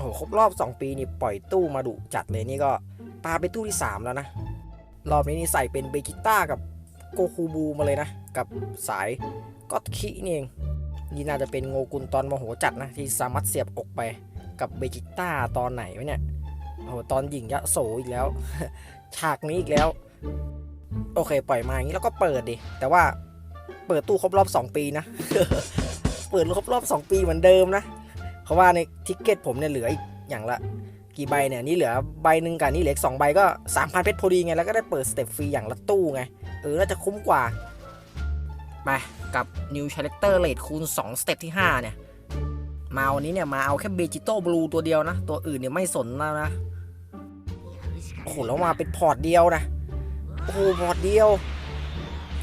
โอ้โหครบรอบ 2 ปีนี่ปล่อยตู้มาดุจัดเลยนี่ก็ปาไปตู้ที่ 3 แล้วนะ รอบนี้นี่ใส่เป็นเบจิต้ากับโกคูบูมาเลยนะ กับสายก็คินี่เองนี่น่าจะเป็นโงกุลตอนโมโหจัดนะ ที่สามารถเสียบอกไปกับเบจิต้าตอนไหนวะเนี่ยโอ้โหตอนหญิงยะโสอีกแล้ว ฉากนี้อีกแล้ว โอเค ปล่อยมาอย่างนี้แล้วก็เปิดดิ แต่ว่าเปิดตู้ครบรอบ 2 ปีนะ เปิดครบรอบ 2 ปีเหมือนเดิมนะ ราะว่าในทิกเก็ตผมเนี่ยเหลืออีกอย่างละกี่ใบเนี่ยนี่เหลือใบหนึ่งกับนี่เหลือสองใบก็3,000เพชรพอดีไงแล้วก็ได้เปิดสเต็ปฟรีอย่างละตู้ไงเออน่าจะคุ้มกว่าไปกับ New Character Rate คูณ2สเต็ปที่ 5 เนี่ย มาวันนี้เนี่ย มาเอาแค่เบจิโต้บลูตัวเดียวนะ ตัวอื่นเนี่ยไม่สนแล้วนะ โอ้โห แล้วมาเป็นพอร์ตเดียวนะ โอ้โห พอร์ตเดียว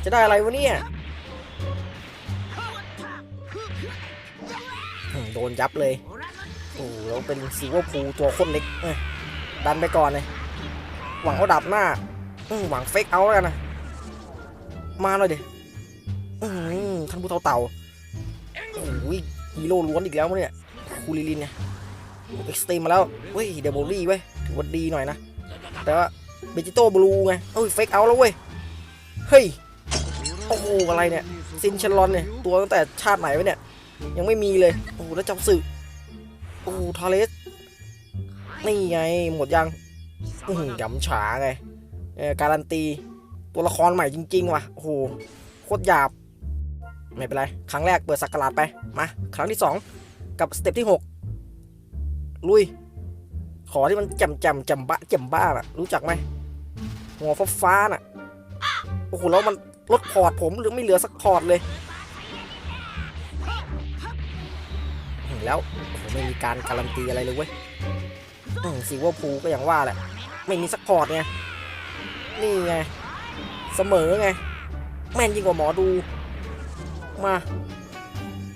จะได้อะไรวะเนี่ย โดนยับเลยโอ้แล้วเป็นซีเวอร์พูตัวโคนเล็กดันไปก่อนเลย หวังเขาดับหน้าหวังเฟกเอาแล้วกันนะ มาหน่อยดิท่านผู้เต่าเต่าโอ้โหฮีโร่ล้วนอีกแล้วมั้งเนี่ยคูลิลินเนี่ยเอ็กซ์ตรีมมาแล้วเฮ้ยเดบลี่เว้ยถือว่าดีหน่อยนะ แต่ว่าเบจิโต้บลูไงเอ้ยเฟกเอาแล้วเว้ย เฮ้ย โอ้โหอะไรเนี่ย ซินเชลลอนเนี่ย ตัวตั้งแต่ชาติไหนวะเนี่ย ยังไม่มีเลยโอ้โหแล้วจับสึโอ้โหทาเลสนี่ไงหมดยังอือหือยำฉาไงเออการันตีตัวละครใหม่จริงๆว่ะโอ้โหโคตรหยาบ ไม่เป็นไร ครั้งแรกเปิดสักการาดไป มา ครั้งที่ 2 กับสเต็ปที่ 6 ลุย ขอที่มันจำจำจำบ้าจำบ้าน่ะรู้จักไหมหัวฟ้าฟ้าน่ะ โอ้โห แล้วมันลดพอร์ตผมหรือไม่เหลือสักพอร์ตเลย อืมแล้วไม่มีการการันตีอะไรเลยเว้ยซีวอร์พูก็อย่างว่าแหละ ไม่มีสักพอร์ตไง นี่ไง เสมอไง แม่นยิ่งกว่าหมอดู มา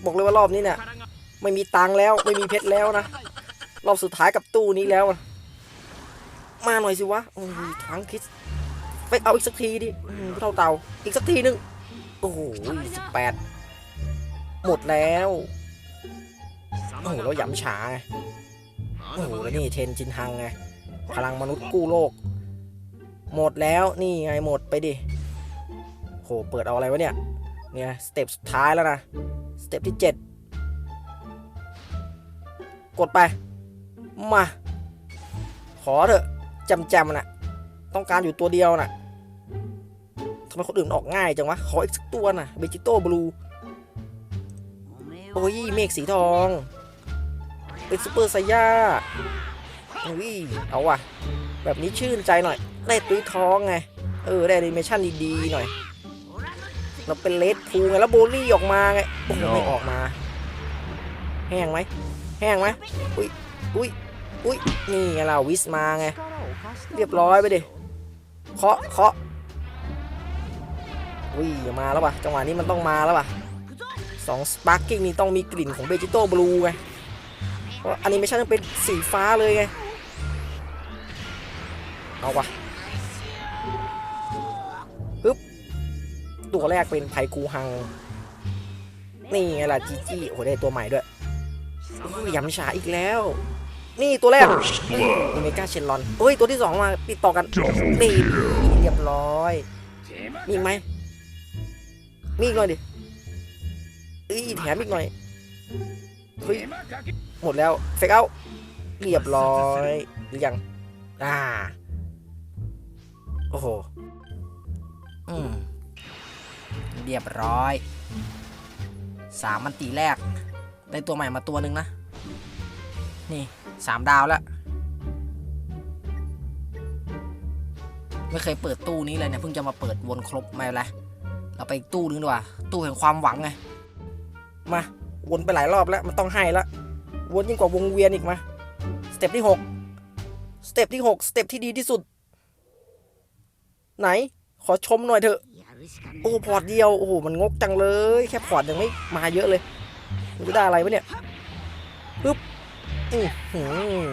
บอกเลยว่ารอบนี้เนี่ย ไม่มีตังแล้วไม่มีเพชรแล้วนะ รอบสุดท้ายกับตู้นี้แล้วอะมาหน่อยสิวะ โอ้ยทั้งคิดไปเอาอีกสักทีดิเท่าเต่าอีกสักทีหนึง โอ้โหสิบแปดหมดแล้ว โอ้โหแล้วยำฉาไงโอ้โหแล้วนี่เทนจินฮังไงพลังมนุษย์กู้โลก หมดแล้วนี่ไงหมดไปดิโหเปิดเอาอะไรวะเนี่ยเนี่ยสเต็ปสุดท้ายแล้วนะสเต็ปที่ 7 กดไป มา ขอเถอะจำจำๆน่ะต้องการอยู่ตัวเดียวน่ะทำไมคนอื่นออกง่ายจังวะ ขออีกสักตัวน่ะเบจิโต้บลูโอ้ยเมฆสีทอง เป็นซูเปอร์ไซย่าอุ้ยเอาว่ะ แบบนี้ชื่นใจหน่อย ได้ตุ้ยท้องไง เออ ได้แอนิเมชั่นดีๆหน่อย เราเป็นเลดพูไง แล้วโบลี่ออกมาไง โอ้โหไม่ออกมา แห้งไหม แห้งไหม อุ้ย อุ้ย อุ้ย นี่ไงเราวิสมาไง เรียบร้อยไปดิ เคาะ เคาะอุ้ยมาแล้วป่ะ จังหวะนี้มันต้องมาแล้วป่ะสองสปาร์กิ้งนี่ต้องมีกลิ่นของเบจิโต้บลูไง เพราะแอนิเมชันเป็นสีฟ้าเลยไง เอาว่ะปึ๊บ ตัวแรกเป็นไพคูฮัง นี่ไงล่ะจีจี้โอ้โหได้ตัวใหม่ด้วยยำฉาอีกแล้ว นี่ตัวแรกโอเมก้าเชนลอนเฮ้ย ตัวที่สองมาติดต่อกัน Double ตี kill. เรียบร้อยมีอีกไหมมีอีกหน่อยดิเอ้ยแถมอีกหน่อยเฮ้ย หมดแล้วเฟกเอาเรียบร้อยหรือยังอ่าโอ้โหอืมเรียบร้อยสามมันตีแรก ได้ตัวใหม่มาตัวหนึ่งนะ นี่สามดาวแล้ว ไม่เคยเปิดตู้นี้เลยเนี่ยเพิ่งจะมาเปิดวนครบไม่เป็นไรเราไปอีกตู้นึงดีกว่า ตู้แห่งความหวังไง มา วนไปหลายรอบแล้ว มันต้องให้และ วนยิ่งกว่าวงเวียนอีกมาสเต็ปที่หกสเต็ปที่หกสเต็ปที่ดีที่สุด ไหน ขอชมหน่อยเถอะ โอ้พอร์ตเดียว โอ้โห มันงกจังเลย แค่พอร์ตยังไม่มาเยอะเลยมันจะได้อะไรวะเนี่ยปึ๊บอือหือ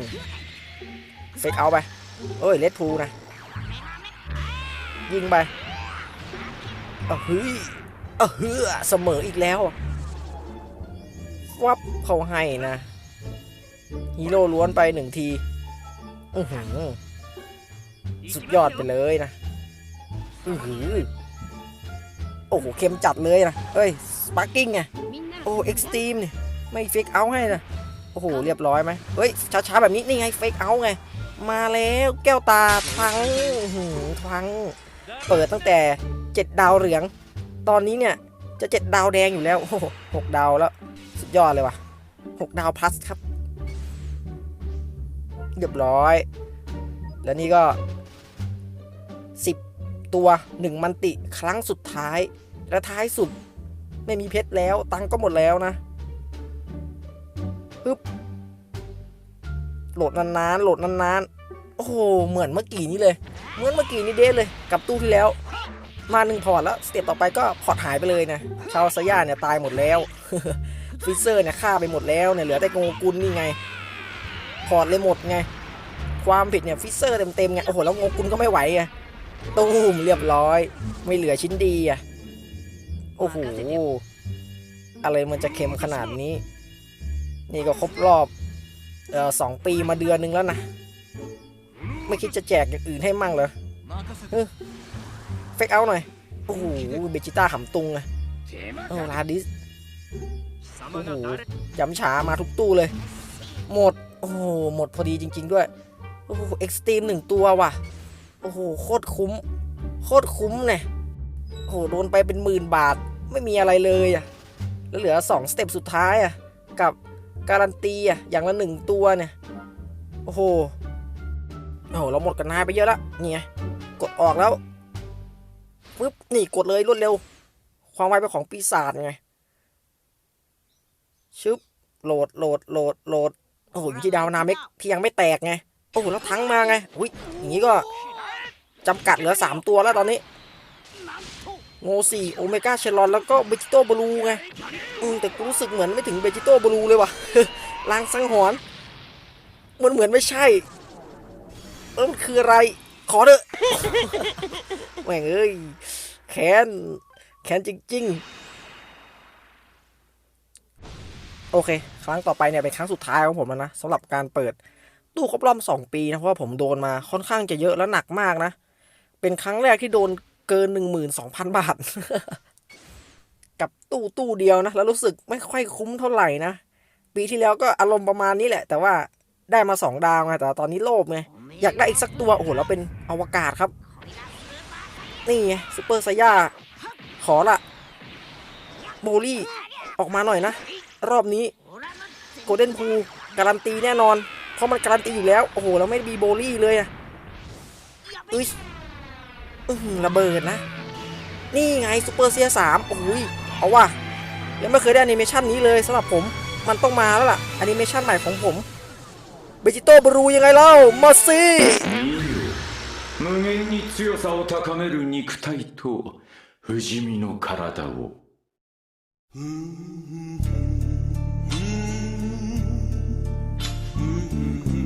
เฟกเอาไป เอ้ยเลดพูนะ ยิงไปเอ้าเฮ้ยเอ้าเฮือเสมออีกแล้ววับเขาให้นะ ฮีโร่ล้วนไปหนึ่งทีอือหือสุดยอดไปเลยนะอือหือโอ้โหเค็มจัดเลยนะเฮ้ยสปาร์กิ้งไงโอ้เอ็กซ์ตรีมนี่ยไม่เฟกเอาให้นะโอ้โหเรียบร้อยไหมเฮ้ยช้าๆแบบนี้นี่ไงเฟกเอาไงมาแล้วแก้วตาพังหืพัง เปิดตั้งแต่7ดดาวเหลือง ตอนนี้เนี่ยจะ7ดดาวแดงอยู่แล้วโอ้โหหกดาวแล้ว สุดยอดเลยว่ะ6ดาวพลัสครับ เรียบร้อย แล้วนี่ก็ 10 ตัว 1 มันติครั้งสุดท้าย และท้ายสุดไม่มีเพชรแล้ว ตังก็หมดแล้วนะปึ๊บโหลดนานๆโหลดนานๆ โอ้โห เหมือนเมื่อกี้นี้เลย เหมือนเมื่อกี้นี้เด้เลย กับตู้ที่แล้ว มาหนึ่งพอร์ตแล้ว สเต็ปต่อไปก็พอร์ตหายไปเลยนะ ชาวสยาเนี่ยตายหมดแล้วฟิเซอร์เนี่ยฆ่าไปหมดแล้วเนี่ยเหลือแต่โงกุลนี่ไง พอร์ตเลยหมดไง ความผิดเนี่ยฟิเซอร์เต็มๆไง โอ้โห แล้วงกุลก็ไม่ไหวไงตูมเรียบร้อย ไม่เหลือชิ้นดีอะ โอ้โห อะไรมันจะเค็มขนาดนี้ นี่ก็ครบรอบเอ่อสองปีมาเดือนหนึงแล้วนะ ไม่คิดจะแจกอย่างอื่นให้มั่งเหรอเฟกเอาหน่อย โอ้โห เบจิต้าขำตุงอะโอ้ลาดิส โอ้โหย้ำฉามาทุกตู้เลย หมด โอ้โหหมดพอดีจริง ๆ ด้วย โอ้โหเอ็กซ์ตรีมหนึ่งตัวว่ะ โอ้โหโคตรคุ้ม โคตรคุ้มเนี่ยโอ้โหโดนไปเป็นหมื่นบาทไม่มีอะไรเลยอะแล้วเหลือสองสเต็ปสุดท้ายอะกับการันตีอะอย่างละหนึ่งตัวเนี่ย โอ้โห โอ้โหเราหมดกันนานไปเยอะละนี่ไงกดออกแล้วปึ๊บนี่กดเลยรวดเร็ว ความไวเป็นของปีศาจไง ชึบโหลดโหลดโหลดโหลดโอ้โหอยู่ที่ดาวนาเมกที่ยังไม่แตกไงโอ้โหแล้วทั้งมาไงอุ้ยอย่างนี้ก็จำกัดเหลือ 3 ตัวแล้วตอนนี้โงสี่โอเมก้าเชลอนแล้วก็เบจิโตบลูไงอืมแต่กูรู้สึกเหมือนไม่ถึงเบจิโตบลูเลยว่ะลางสังหรณ์มันเหมือนไม่ใช่เออมันคืออะไร ขอเถอะแม่งเอ้ยแค้นแค้นจริง ๆ โอเค ครั้งต่อไปเนี่ยเป็นครั้งสุดท้ายของผมแล้วนะสำหรับการเปิดตู้ครบรอบสองปีนะเพราะว่าผมโดนมาค่อนข้างจะเยอะและหนักมากนะ เป็นครั้งแรกที่โดนเกินหนึ่งหมื่นสองพันบาท กับตู้ตู้เดียวนะ แล้วรู้สึกไม่ค่อยคุ้มเท่าไหร่นะ ปีที่แล้วก็อารมณ์ประมาณนี้แหละ แต่ว่าได้มาสองดาวไงแต่ตอนนี้โลภไงอยากได้อีกสักตัวโอ้โหแล้วเป็นอวกาศครับ นี่ไงซูเปอร์ไซย่าขอละโบลี่ออกมาหน่อยนะ รอบนี้โกลเด้นพูการันตีแน่นอน เพราะมันการันตีอยู่แล้ว โอ้โห แล้วไม่มีโบลี่เลยอะอุ้ยอื้อหือระเบิดนะ นี่ไงซูเปอร์เซียสามโอ้ยเอาว่ะยังไม่เคยได้แอนิเมชันนี้เลยสำหรับผม มันต้องมาแล้วล่ะแอนิเมชันใหม่ของผมเบจิโตบรูยังไงเล่า มาสิ 無限に強さを高める肉体と不死身の体を Mm-hmm.